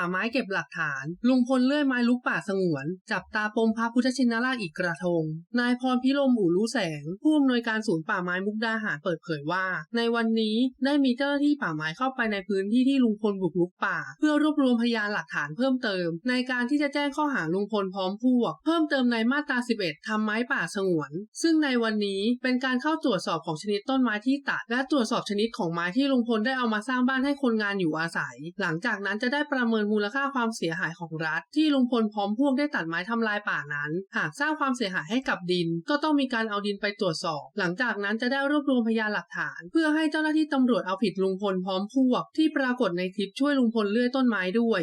ป่าไม้เก็บหลักฐาน ลุงพลเลื่อยไม้ลุกป่าสงวน จับตาปมพระพุทธชินราชอีกกระทง นายพรพิรมอู่รู้แสง ผู้อำนวยการศูนย์ป่าไม้มุกดาหารเปิดเผยว่า ในวันนี้ได้มีเจ้าหน้าที่ป่าไม้เข้าไปในพื้นที่ที่ลุงพลบุกรุกป่า เพื่อรวบรวมพยานหลักฐานเพิ่มเติม ในการที่จะแจ้งข้อหาลุงพลพร้อมพวก เพิ่มเติมในมาตรา 11 ทำไม้ป่าสงวน ซึ่งในวันนี้เป็นการเข้าตรวจสอบของชนิดต้นไม้ที่ตัด และตรวจสอบชนิดของไม้ที่ลุงพลได้เอามาสร้างบ้านให้คนงานอยู่อาศัย หลังจากนั้นจะได้ประเมินมูลค่าความเสียหายของรัฐ ที่ลุงพลพร้อมพวกได้ตัดไม้ทำลายป่านั้น หากสร้างความเสียหายให้กับดิน ก็ต้องมีการเอาดินไปตรวจสอบ หลังจากนั้นจะได้รวบรวมพยานหลักฐาน เพื่อให้เจ้าหน้าที่ตำรวจเอาผิดลุงพลพร้อมพวก ที่ปรากฏในคลิปช่วยลุงพลเลื่อยต้นไม้ด้วย